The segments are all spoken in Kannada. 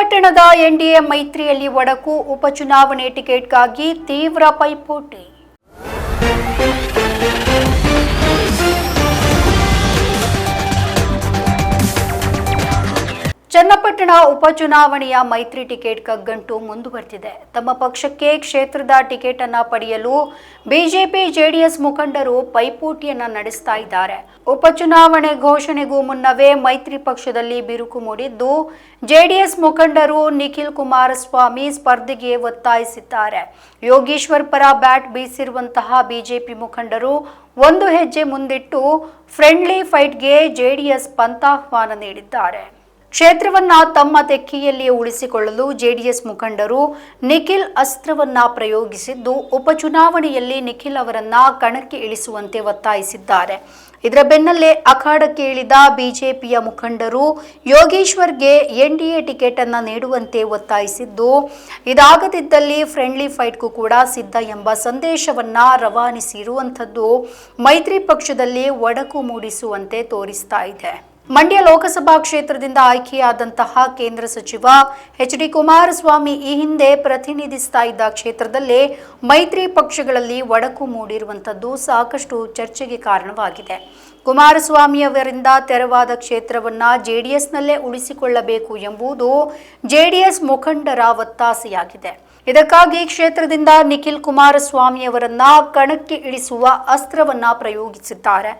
ಚನ್ನಪಟ್ಟಣದ ಎನ್ಡಿಎ ಮೈತ್ರಿಯಲ್ಲಿ ಒಡಕು ಉಪಚುನಾವಣೆ ಟಿಕೆಟ್ಗಾಗಿ ತೀವ್ರ ಪೈಪೋಟಿ. ಚನ್ನಪಟ್ಟಣ ಉಪಚುನಾವಣೆಯ ಮೈತ್ರಿ ಟಿಕೆಟ್ ಕಗ್ಗಂಟು ಮುಂದುವರೆದಿದೆ. ತಮ್ಮ ಪಕ್ಷಕ್ಕೆ ಕ್ಷೇತ್ರದ ಟಿಕೆಟ್ ಅನ್ನ ಪಡೆಯಲು ಬಿಜೆಪಿ ಜೆಡಿಎಸ್ ಮುಖಂಡರು ಪೈಪೋಟಿಯನ್ನ ನಡೆಸ್ತಾ ಇದ್ದಾರೆ. ಉಪಚುನಾವಣೆ ಘೋಷಣೆಗೂ ಮುನ್ನವೇ ಮೈತ್ರಿ ಪಕ್ಷದಲ್ಲಿ ಬಿರುಕು ಮೂಡಿದ್ದು, ಜೆಡಿಎಸ್ ಮುಖಂಡರು ನಿಖಿಲ್ ಕುಮಾರಸ್ವಾಮಿ ಸ್ಪರ್ಧೆಗೆ ಒತ್ತಾಯಿಸಿದ್ದಾರೆ. ಯೋಗೀಶ್ವರ್ ಪರ ಬ್ಯಾಟ್ ಬೀಸಿರುವಂತಹ ಬಿಜೆಪಿ ಮುಖಂಡರು ಒಂದು ಹೆಜ್ಜೆ ಮುಂದಿಟ್ಟು ಫ್ರೆಂಡ್ಲಿ ಫೈಟ್ಗೆ ಜೆಡಿಎಸ್ ಪಂಥಾಹ್ವಾನ ನೀಡಿದ್ದಾರೆ. ಕ್ಷೇತ್ರವನ್ನ ತಮ್ಮ ತೆಕ್ಕಿಯಲ್ಲಿಯೇ ಉಳಿಸಿಕೊಳ್ಳಲು ಜೆಡಿಎಸ್ ಮುಖಂಡರು ನಿಖಿಲ್ ಅಸ್ತ್ರವನ್ನ ಪ್ರಯೋಗಿಸಿದ್ದು, ಉಪಚುನಾವಣೆಯಲ್ಲಿ ನಿಖಿಲ್ ಅವರನ್ನ ಕಣಕ್ಕೆ ಇಳಿಸುವಂತೆ ಒತ್ತಾಯಿಸಿದ್ದಾರೆ. ಇದರ ಬೆನ್ನಲ್ಲೇ ಅಖಾಡಕ್ಕೆ ಇಳಿದ ಬಿಜೆಪಿಯ ಮುಖಂಡರು ಯೋಗೇಶ್ವರ್ಗೆ ಎನ್ಡಿಎ ಟಿಕೆಟ್ ಅನ್ನು ನೀಡುವಂತೆ ಒತ್ತಾಯಿಸಿದ್ದು, ಇದಾಗದಿದ್ದಲ್ಲಿ ಫ್ರೆಂಡ್ಲಿ ಫೈಟ್ಗೂ ಕೂಡ ಸಿದ್ಧ ಎಂಬ ಸಂದೇಶವನ್ನ ರವಾನಿಸಿರುವಂಥದ್ದು ಮೈತ್ರಿ ಪಕ್ಷದಲ್ಲಿ ಒಡಕು ಮೂಡಿಸುವಂತೆ ತೋರಿಸ್ತಾ ಇದೆ. ಮಂಡ್ಯ ಲೋಕಸಭಾ ಕ್ಷೇತ್ರದಿಂದ ಆಯ್ಕೆಯಾದಂತಹ ಕೇಂದ್ರ ಸಚಿವ ಎಚ್ ಡಿ ಕುಮಾರಸ್ವಾಮಿ ಈ ಹಿಂದೆ ಪ್ರತಿನಿಧಿಸ್ತಾ ಇದ್ದ ಕ್ಷೇತ್ರದಲ್ಲೇ ಮೈತ್ರಿ ಪಕ್ಷಗಳಲ್ಲಿ ಒಡಕು ಮೂಡಿರುವಂಥದ್ದು ಸಾಕಷ್ಟು ಚರ್ಚೆಗೆ ಕಾರಣವಾಗಿದೆ. ಕುಮಾರಸ್ವಾಮಿಯವರಿಂದ ತೆರವಾದ ಕ್ಷೇತ್ರವನ್ನ ಜೆಡಿಎಸ್ನಲ್ಲೇ ಉಳಿಸಿಕೊಳ್ಳಬೇಕು ಎಂಬುದು ಜೆಡಿಎಸ್ ಮುಖಂಡರ ಒತ್ತಾಸೆಯಾಗಿದೆ. ಇದಕ್ಕಾಗಿ ಕ್ಷೇತ್ರದಿಂದ ನಿಖಿಲ್ ಕುಮಾರಸ್ವಾಮಿ ಅವರನ್ನ ಕಣಕ್ಕೆ ಇಳಿಸುವ ಅಸ್ತ್ರವನ್ನ ಪ್ರಯೋಗಿಸಿದ್ದಾರೆ.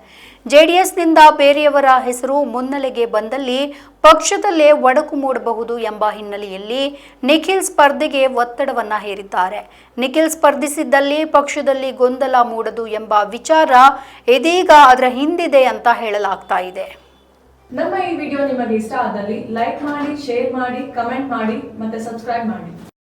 ಜೆಡಿಎಸ್ನಿಂದ ಬೇರೆಯವರ ಹೆಸರು ಮುನ್ನೆಲೆಗೆ ಬಂದಲ್ಲಿ ಪಕ್ಷದಲ್ಲೇ ಒಡಕು ಮೂಡಬಹುದು ಎಂಬ ಹಿನ್ನೆಲೆಯಲ್ಲಿ ನಿಖಿಲ್ ಸ್ಪರ್ಧೆಗೆ ಒತ್ತಡವನ್ನ ಹೇರಿದ್ದಾರೆ. ನಿಖಿಲ್ ಸ್ಪರ್ಧಿಸಿದ್ದಲ್ಲಿ ಪಕ್ಷದಲ್ಲಿ ಗೊಂದಲ ಮೂಡದು ಎಂಬ ವಿಚಾರ ಇದೀಗ ಅದರ ಹಿಂದಿದೆ ಅಂತ ಹೇಳಲಾಗ್ತಾ ಇದೆ. ನಮ್ಮ ಈ ವಿಡಿಯೋ ನಿಮಗೆ ಇಷ್ಟ ಆದಲ್ಲಿ ಲೈಕ್ ಮಾಡಿ, ಶೇರ್ ಮಾಡಿ, ಕಮೆಂಟ್ ಮಾಡಿ ಮತ್ತೆ ಸಬ್ಸ್ಕ್ರೈಬ್ ಮಾಡಿ.